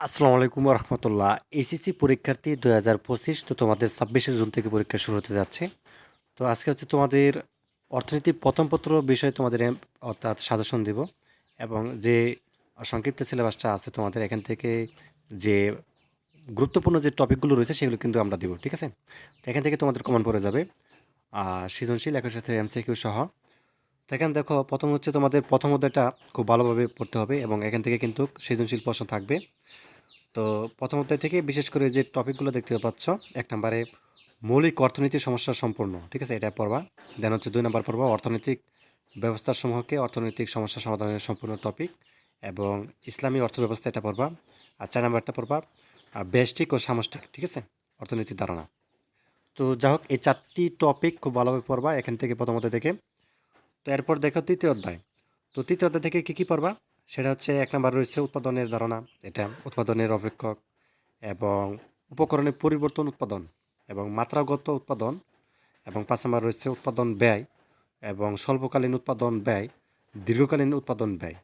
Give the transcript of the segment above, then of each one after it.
আসসালামু আলাইকুম রহমতুল্লাহ এইচএসসি পরীক্ষার্থী দুই হাজার পঁচিশ, তো তোমাদের ছাব্বিশে জুন থেকে পরীক্ষা শুরু হতে যাচ্ছে। তো আজকে হচ্ছে তোমাদের অর্থনীতি প্রথম পত্র বিষয়ে তোমাদের অর্থাৎ সাজেশন দেব এবং যে সংক্ষিপ্ত সিলেবাসটা আছে তোমাদের এখান থেকে যে গুরুত্বপূর্ণ যে টপিকগুলো রয়েছে সেগুলো কিন্তু আমরা দেবো, ঠিক আছে? তো এখান থেকে তোমাদের কমন পড়ে যাবে। সৃজনশীল একই সাথে এমসিকিউ সহ। তো এখানে দেখো, প্রথম হচ্ছে তোমাদের প্রথম অধ্যায়টা খুব ভালোভাবে পড়তে হবে এবং এখান থেকে কিন্তু সৃজনশীল প্রশ্ন থাকবে। তো প্রথম অধ্যায় থেকে বিশেষ করে যে টপিকগুলো দেখতে পাচ্ছ, এক নম্বরে মৌলিক অর্থনীতি সমস্যা সম্পূর্ণ, ঠিক আছে? এটা পড়বা। দেন হচ্ছে দুই নম্বর পড়বা অর্থনৈতিক ব্যবস্থাসমূহকে অর্থনৈতিক সমস্যা সমাধানের সম্পূর্ণ টপিক এবং ইসলামী অর্থব্যবস্থা এটা পড়বা। আর চার নম্বরটা পড়বা ব্যষ্টিক ও সামষ্টিক, ঠিক আছে? অর্থনীতির ধারণা। তো যাই হোক, এই চারটি টপিক খুব ভালোভাবে পড়বা এখান থেকে প্রথমত থেকে তো এরপর দেখো তৃতীয় অধ্যায়। তো তৃতীয় অধ্যায় থেকে কী কী পড়বা? সেটা হচ্ছে এক নম্বর রয়েছে উৎপাদনের ধারণা। এটা উৎপাদনের অপেক্ষক এবং উপকরণের পরিবর্তন উৎপাদন এবং মাত্রাগত উৎপাদন এবং পাঁচ নম্বর রয়েছে উৎপাদন ব্যয় এবং স্বল্পকালীন উৎপাদন ব্যয়, দীর্ঘকালীন উৎপাদন ব্যয়,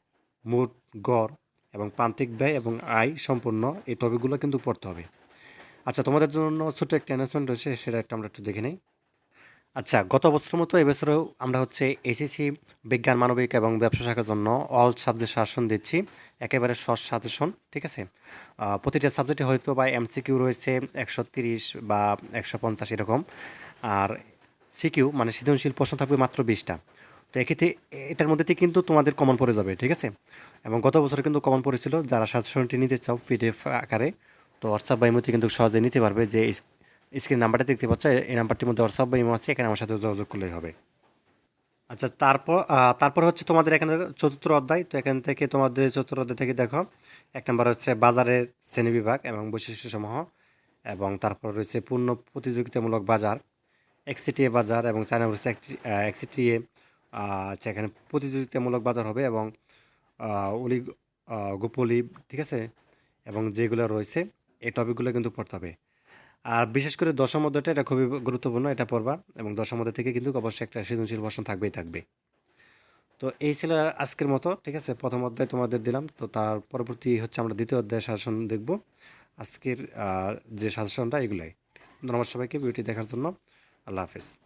মোট গড় এবং প্রান্তিক ব্যয় এবং আয় সম্পূর্ণ এই টপিকগুলো কিন্তু পড়তে হবে। আচ্ছা তোমাদের জন্য ছোট একটা অ্যানাউন্সমেন্ট রয়েছে, সেটা একটা আমরা একটু দেখে নিই। আচ্ছা গত বছর মতো এবছরেও আমরা হচ্ছে এসএসসি বিজ্ঞান, মানবিক এবং ব্যবসা শাখার জন্য অল সাবজেক্ট শাসন দিচ্ছি। একেবারে শর্ট সাজেশন ঠিক আছে? প্রতিটা সাবজেক্টে হয়তো বা এমসিকিউ রয়েছে একশো তিরিশ বা একশো পঞ্চাশ এরকম। আর সিকিউ মানে সৃজনশীল প্রশ্ন থাকবে মাত্র বিশটা। তো এক্ষেত্রে এটার মধ্যে কিন্তু তোমাদের কমন পড়ে যাবে, ঠিক আছে? এবং গত বছর কিন্তু কমন পড়েছিল, যারা সাজেশনটি নিতে চাও পিডিএফ আকারে, তো হোয়াটসঅ্যাপ বা ইমোতে কিন্তু সহজে নিতে পারবে যে স্ক্রিন নাম্বারটা দেখতে পাচ্ছ এই নাম্বারটির মধ্যে হোয়াটসঅ্যাপ বা ইমো আছে, এখানে আমার সাথে যোগাযোগ করলেই হবে। আচ্ছা তারপর তারপর হচ্ছে তোমাদের এখানে চতুর্থ অধ্যায়। তো এখান থেকে তোমাদের চতুর্থ অধ্যায় থেকে দেখো, এক নম্বর হচ্ছে বাজারের শ্রেণীবিভাগ এবং বৈশিষ্ট্য বৈশিষ্ট্যসমূহ এবং তারপর রয়েছে পূর্ণ প্রতিযোগিতামূলক বাজার, এক্সিটিএ বাজার এবং নম্বর হচ্ছে এক্সিটিএ এখানে প্রতিযোগিতামূলক বাজার হবে এবং অলি গোপলি, ঠিক আছে? এবং যেগুলো রয়েছে, এই টপিকগুলো কিন্তু পড়তে হবে। আর বিশেষ করে দশম অধ্যায়টা, এটা খুবই গুরুত্বপূর্ণ, এটা পড়বা। এবং দশম অধ্যায় থেকে কিন্তু অবশ্যই একটা সৃজনশীল প্রশ্ন থাকবেই, থাকবে। তো এই ছিল আজকের মতো, ঠিক আছে? প্রথম অধ্যায় তোমাদের দিলাম। তো তার পরবর্তী হচ্ছে আমরা দ্বিতীয় অধ্যায় শাসন দেখব। আজকের যে শাসনটা, এগুলাই। ধন্যবাদ সবাইকে বিউটি দেখার জন্য। আল্লাহ হাফেজ।